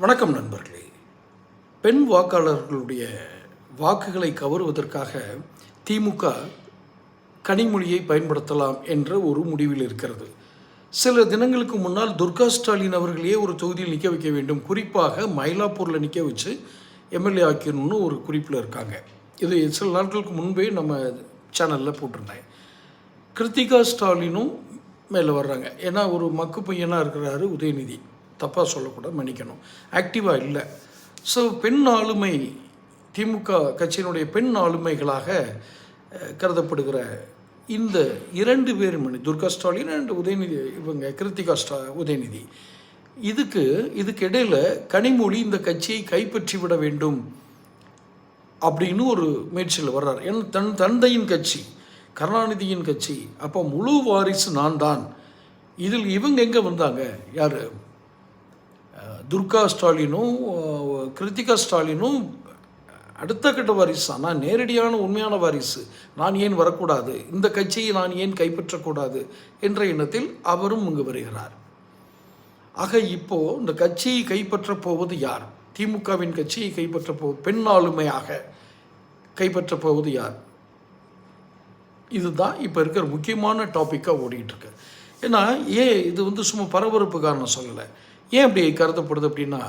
வணக்கம் நண்பர்களே. பெண் வாக்காளர்களுடைய வாக்குகளை கவருவதற்காக திமுக கனிமொழியை பயன்படுத்தலாம் என்ற ஒரு முடிவில் இருக்கிறது. சில தினங்களுக்கு முன்னால் துர்கா ஸ்டாலின் அவர்களையே ஒரு தொகுதியில் நிற்க வைக்க வேண்டும். குறிப்பாக மயிலாப்பூரில் நிற்க வச்சு எம்எல்ஏ ஆக்கணும்னு ஒரு குறிப்பில் இருக்காங்க. இது சில நாட்களுக்கு முன்பே நம்ம சேனலில் போட்டிருந்தேன். கிருத்திகா ஸ்டாலினும் மேலே வர்றாங்க. ஏன்னா ஒரு மக்கு பையனாக இருக்கிறாரு உதயநிதி. தப்பாக சொல்லக்கூடாது மன்னிக்கணும். ஆக்டிவாக இல்லை. ஸோ பெண் ஆளுமை திமுக கட்சியினுடைய பெண் ஆளுமைகளாக கருதப்படுகிற இந்த இரண்டு பேர் மணி துர்கா ஸ்டாலின் அண்ட் உதயநிதி இவங்க கிருத்திகா ஸ்டா உதயநிதி. இதுக்கு இதுக்கு இடையில கனிமொழி இந்த கட்சியை கைப்பற்றி விட வேண்டும் அப்படின்னு ஒரு முயற்சியில் வர்றார். என் தன் தந்தையின் கட்சி கருணாநிதியின் கட்சி அப்போ முழு வாரிசு நான் தான் இதில் இவங்க எங்கே வந்தாங்க? யார்? துர்கா ஸ்டாலினும் கிருத்திகா ஸ்டாலினும் அடுத்த கட்ட வாரிசு. ஆனால் நேரடியான உண்மையான வாரிசு. நான் ஏன் வரக்கூடாது? இந்த கட்சியை நான் ஏன் கைப்பற்றக்கூடாது? என்ற எண்ணத்தில் அவரும் இங்கு வருகிறார். ஆக இப்போ இந்த கட்சியை கைப்பற்றப் போவது யார்? திமுகவின் கட்சியை கைப்பற்றப் போ பெண் ஆளுமையாக கைப்பற்றப் போவது யார்? இதுதான் இப்போ இருக்கிற முக்கியமான டாப்பிக்காக ஓடிக்கிட்டு இருக்கு. ஏன்னா ஏன் இது வந்து சும்மா பரபரப்பு காரணம் சொல்லலை? ஏன் அப்படி கருதப்படுது அப்படின்னா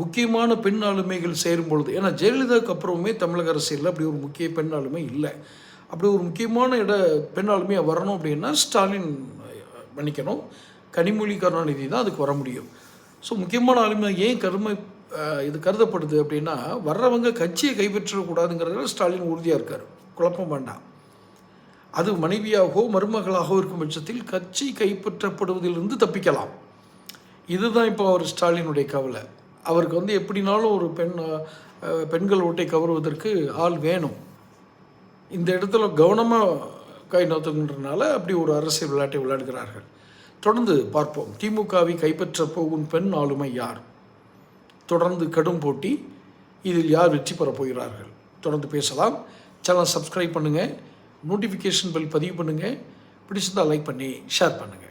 முக்கியமான பெண் ஆளுமைகள் சேரும் பொழுது ஏன்னா ஜெயலலிதாவுக்கு அப்புறமே தமிழக அரசியலில் அப்படி ஒரு முக்கிய பெண் ஆளுமை இல்லை. அப்படி ஒரு முக்கியமான இட பெண் ஆளுமையாக வரணும் அப்படின்னா ஸ்டாலின் மன்னிக்கணும். கனிமொழி கருணாநிதி தான் அதுக்கு வர முடியும். ஸோ முக்கியமான ஆளுமை ஏன் கருமை இது கருதப்படுது அப்படின்னா வர்றவங்க கட்சியை கைப்பற்றக்கூடாதுங்கிறதுல ஸ்டாலின் உறுதியாக இருக்கார். குழப்பம் வேண்டாம். அது மனைவியாகவோ மருமகளாகவோ இருக்கும் பட்சத்தில் கட்சி கைப்பற்றப்படுவதிலிருந்து தப்பிக்கலாம். இதுதான் இப்போ அவர் ஸ்டாலினுடைய கவலை. அவருக்கு வந்து எப்படினாலும் ஒரு பெண் பெண்கள் ஓட்டை கவருவதற்கு ஆள் வேணும். இந்த இடத்துல கவனமாக கை நோத்துகின்றனால அப்படி ஒரு அரசியல் விளையாட்டை விளையாடுகிறார்கள். தொடர்ந்து பார்ப்போம். திமுகவை கைப்பற்ற போகும் பெண் ஆளுமை யார்? தொடர்ந்து கடும் போட்டி. இதில் யார் வெற்றி பெறப் போகிறார்கள்? தொடர்ந்து பேசலாம். சேனல் சப்ஸ்கிரைப் பண்ணுங்கள் நோட்டிஃபிகேஷன் பெல் பதிவு பண்ணுங்கள் பிடிச்சிருந்தால் லைக் பண்ணி ஷேர் பண்ணுங்கள்